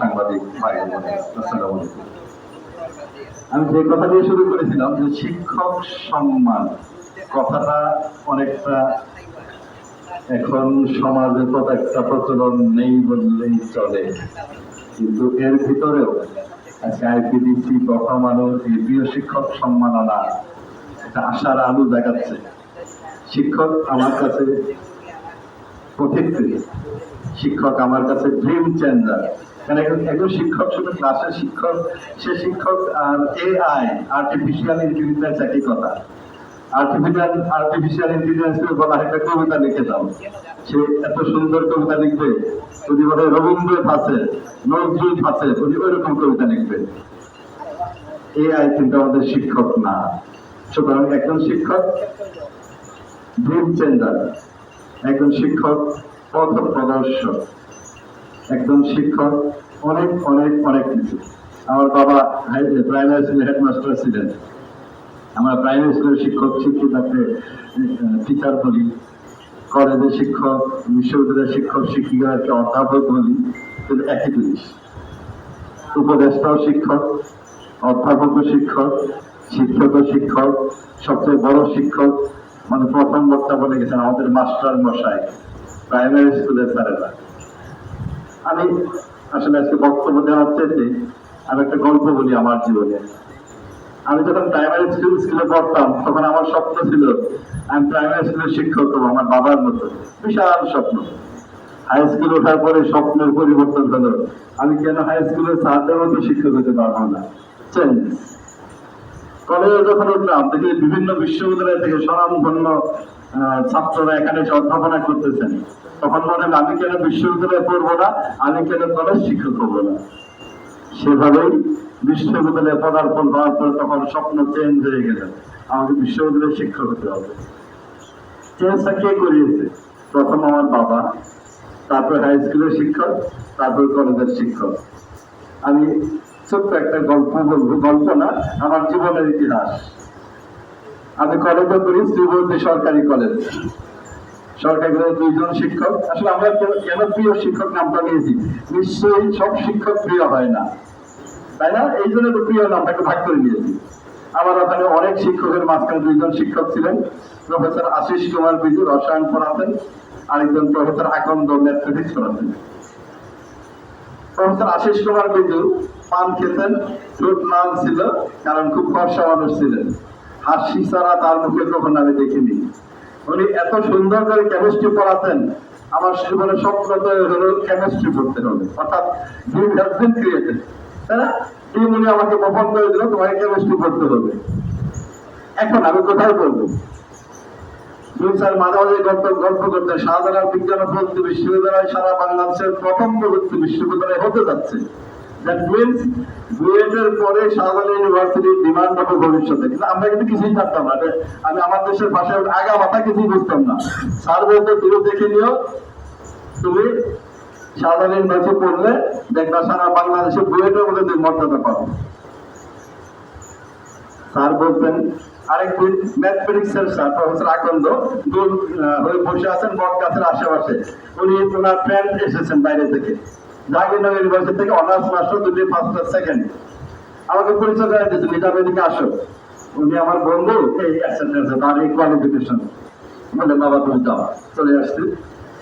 সাংবাদিক ভাই আসসালামু আলাইকুম। আমি যে কথা দিয়ে শুরু করেছিলাম যে শিক্ষক সম্মান কথাটা অনেকটা এখন সমাজে তো একটা প্রচলন নেই বললেই চলে। কিন্তু এর ভিতরেও আজকে আইপিডিসি প্রথম আলো এই প্রিয় শিক্ষক সম্মাননা একটা আশার আলো দেখাচ্ছে। শিক্ষক আমার কাছে পথিকৃত শিক্ষক আমার কাছে ড্রিম চেঞ্জার মানে একজন- শিক্ষক, শুধু ক্লাসের শিক্ষক, সে শিক্ষক, আর এআই আর্টিফিশিয়াল ইন্টেলিজেন্স একই কথা। আর্টিফিশিয়াল আর্টিফিশিয়াল ইন্টেলিজেন্স বলা হয়, একটা কবিতা লিখে দাও। সে এত সুন্দর কবিতা লিখবে, যদি বলে রবীন্দ্র আছে নজরুল আছে উনি ওইরকম কবিতা লিখবে। এআই কিন্তু আমাদের শিক্ষক না। সুতরাং একজন শিক্ষক ড্রিম চেঞ্জার একজন শিক্ষক পথ প্রদর্শক একজন শিক্ষক, অনেক অনেক অনেক কিছু। আমার বাবা প্রাইমারি স্কুলের হেডমাস্টার ছিলেন। আমরা প্রাইমারি স্কুলের শিক্ষক শিক্ষিতাকে টিচার বলি। কলেজের শিক্ষক, বিশ্ববিদ্যালয়ের শিক্ষক, শিক্ষিকাকে অধ্যাপক বলি। একই জিনিস। উপদেষ্টাও শিক্ষক অধ্যাপক শিক্ষক শিক্ষক শিক্ষক, সবচেয়ে বড় শিক্ষক মানে প্রথম বক্তা বলে গেছেন আমাদের মাস্টার মশাই প্রাইমারি স্কুলের স্যারেরা আমি আসলে আজকে বক্তব্য দেওয়ার চাইতে আমি একটা গল্প বলি আমার জীবনে। আমি যখন প্রাইমারি স্কুল স্কুলে পড়তাম, তখন আমার স্বপ্ন ছিল, আমি প্রাইমারি স্কুলের শিক্ষক হব, আমার বাবার মতো। বিশাল স্বপ্ন। হাই স্কুল ওঠার পরে স্বপ্নের পরিবর্তন হলো, আমি কেন হাই স্কুলের স্যারদের মতো শিক্ষক হতে পারব না? চেঞ্জ কলেজে যখন উঠলাম, দেখি বিভিন্ন বিশ্ববিদ্যালয় থেকে স্বনামধন্য ছাত্ররা এখানে এসে অধ্যাপনা করতেছেন। তখন মনে হলো, আমি কেন বিশ্ববিদ্যালয়ে পড়ব না? আমি কেন কলেজ শিক্ষক হব না? সেভাবেই বিশ্ববিদ্যালয়ে পদার্পণ হওয়ার পর তখন স্বপ্ন চেঞ্জ হয়ে গেল। আমাকে বিশ্ববিদ্যালয়ে শিক্ষক হতে হবে। চেঞ্জটা কে করিয়েছে? প্রথম আমার বাবা, তারপর হাই স্কুলের শিক্ষক, তারপর কলেজের শিক্ষক। আমি ছোট্ট একটা গল্প বলব, গল্প না, আমার জীবনের ইতিহাস। আমি কলেজে পড়ি, শ্রীবর্তী সরকারি কলেজ সরকারি কলেজে দুইজন শিক্ষক। আসলে আমরা কেন প্রিয় শিক্ষক নামটা নিয়েছি? নিশ্চয়ই সব শিক্ষক প্রিয় হয় না। তাই না? এই জন্য তো প্রিয় নামটাকে ভাগ করে নিয়েছি। আমার ওখানে অনেক শিক্ষকের মাঝখানে দুইজন শিক্ষক ছিলেন। প্রফেসর আশিস কুমার বিজু, রসায়ন পড়াতেন। আরেকজন প্রফেসর আকন্দ ম্যাথমেটিক্স পড়াতেন প্রফেসর আশিস কুমার বিজু পান খেতেন ঠোঁট লাল ছিল, কারণ খুব ফর্সা মানুষ ছিলেন। হাসি ছাড়া তার মুখে কখনো আমি দেখিনি। উনি এত সুন্দর করে কেমিস্ট্রি পড়াতেন, আমার জীবনে স্বপ্ন তো হলো কেমিস্ট্রি পড়তে হবে অর্থাৎ ড্রিম হ্যাজ বিন ক্রিয়েটেড তাই না? ড্রিম উনি আমাকে বপন করে দিল, তোমাকে কেমিস্ট্রি পড়তে হবে। এখন আমি কোথায় বলব দুই স্যার মাঝে মাঝে গল্প গল্প করতেন, শাহজালাল বিজ্ঞান প্রযুক্তি বিশ্ববিদ্যালয় সারা বাংলাদেশের প্রথম প্রযুক্তি বিশ্ববিদ্যালয় হতে যাচ্ছে। দ্যাট মিনস বুয়েটের পরে শাহজালাল ইউনিভার্সিটির ডিমান্ড হবে ভবিষ্যতে। কিন্তু আমরা কিন্তু কিছুই জানতাম না। আমি আমার দেশের ভাষায় আগা মাথা কিছুই বুঝতাম না। স্যার বলতে, তুমি দেখে নিও, তুমি শাহজালাল ইউনিভার্সিটি পড়লে দেখবা সারা বাংলাদেশে বুয়েটের মধ্যে তুমি মর্যাদা পাবে স্যার বলতেন, আরেকদিন ম্যাথমেটিক্সের স্যার, প্রফেসর আকন্দ দূর হয়ে বসে আছেন বট গাছের আশেপাশে। উনি ওনার ফ্রেন্ড এসেছেন বাইরে থেকে। জাহাঙ্গীরনগর ইউনিভার্সিটি থেকে অনার্স মাস্টার দুটি ফার্স্ট সেকেন্ড আমাকে পরিচয় করে দিয়েছেন এটা এদিকে আসো। উনি আমার বন্ধু, এই অ্যাসেন্টেন্স তার এই কোয়ালিফিকেশন বলে বাবা তুমি যাও, চলে আসছি।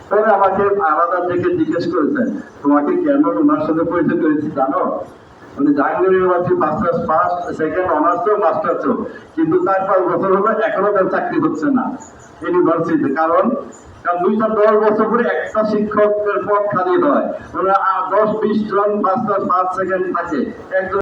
পরে আমাকে আলাদা থেকে জিজ্ঞেস করেছেন, তোমাকে কেন ওনার সাথে পরিচয় করেছি, জানো? উনি Jahangir university masters first second honours masters কিন্তু তার পাঁচ বছর হলো, এখনও তার চাকরি হচ্ছে না। ইউনিভার্সিটিতে কারণ কারণ দুইটা দশ বছর পরে একটা শিক্ষকের পদ খালি হয়। ওরা দশ, বিশ জন পাঁচটা পাঁচ সেকেন্ড থাকে। একজন